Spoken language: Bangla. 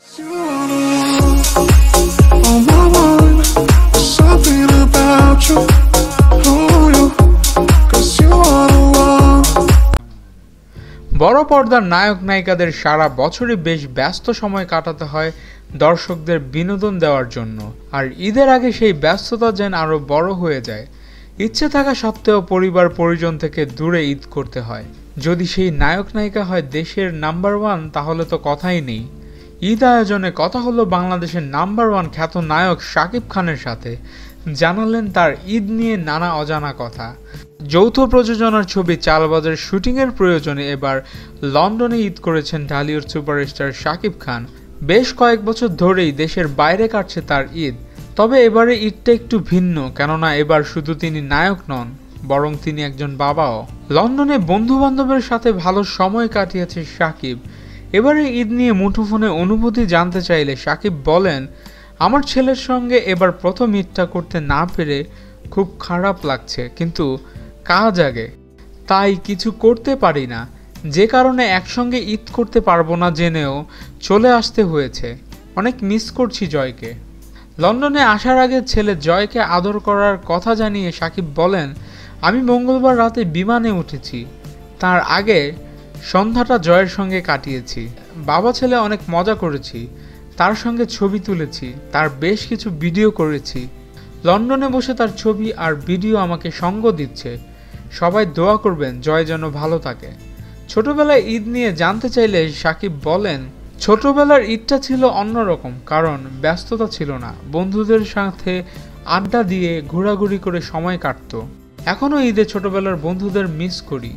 বড় পর্দার নায়ক নায়িকাদের সারা বছরই বেশ ব্যস্ত সময় কাটাতে হয় দর্শকদের বিনোদন দেওয়ার জন্য। আর ঈদের আগে সেই ব্যস্ততা যেন আরও বড় হয়ে যায়। ইচ্ছে থাকা সত্ত্বেও পরিবার পরিজন থেকে দূরে ঈদ করতে হয়। যদি সেই নায়ক নায়িকা হয় দেশের নাম্বার ওয়ান, তাহলে তো কথাই নেই। ঈদ আয়োজনে কথা হলো বাংলাদেশের নাম্বার ওয়ান খ্যাত নায়ক শাকিব খানের সাথে। জানালেন তার ঈদ নিয়ে নানা অজানা কথা। যৌথ প্রযোজনার ছবি চালবাজের শুটিংয়ের প্রয়োজনে এবার লন্ডনে ঈদ করেছেন ঢালিউড সুপারস্টার শাকিব খান। বেশ কয়েক বছর ধরেই দেশের বাইরে কাটছে তার ঈদ। তবে এবারে ঈদটা একটু ভিন্ন, কেননা এবার শুধু তিনি নায়ক নন, বরং তিনি একজন বাবাও। লন্ডনে বন্ধু বান্ধবের সাথে ভালো সময় কাটিয়েছে সাকিব এবারে ঈদ নিয়ে মুঠোফোনে অনুভূতি জানতে চাইলে সাকিব বলেন, আমার ছেলের সঙ্গে এবার প্রথম ঈদটা করতে না পেরে খুব খারাপ লাগছে, কিন্তু কাজ আগে। তাই কিছু করতে পারি না। যে কারণে একসঙ্গে ঈদ করতে পারব না জেনেও চলে আসতে হয়েছে। অনেক মিস করছি জয়কে। লন্ডনে আসার আগে ছেলে জয়কে আদর করার কথা জানিয়ে সাকিব বলেন, আমি মঙ্গলবার রাতে বিমানে উঠেছি। তার আগে সন্ধ্যাটা জয়ের সঙ্গে কাটিয়েছি। বাবা ছেলে অনেক মজা করেছি। তার সঙ্গে ছবি তুলেছি। তার বেশ কিছু ভিডিও করেছি। লন্ডনে বসে তার ছবি আর ভিডিও আমাকে সঙ্গ দিচ্ছে। সবাই দোয়া করবেন জয় যেন ভালো থাকে। ছোটবেলায় ঈদ নিয়ে জানতে চাইলে সাকিব বলেন, ছোটবেলার ঈদটা ছিল অন্যরকম, কারণ ব্যস্ততা ছিল না। বন্ধুদের সাথে আড্ডা দিয়ে ঘোরাঘুরি করে সময় কাটতো। এখনও ঈদে ছোটবেলার বন্ধুদের মিস করি।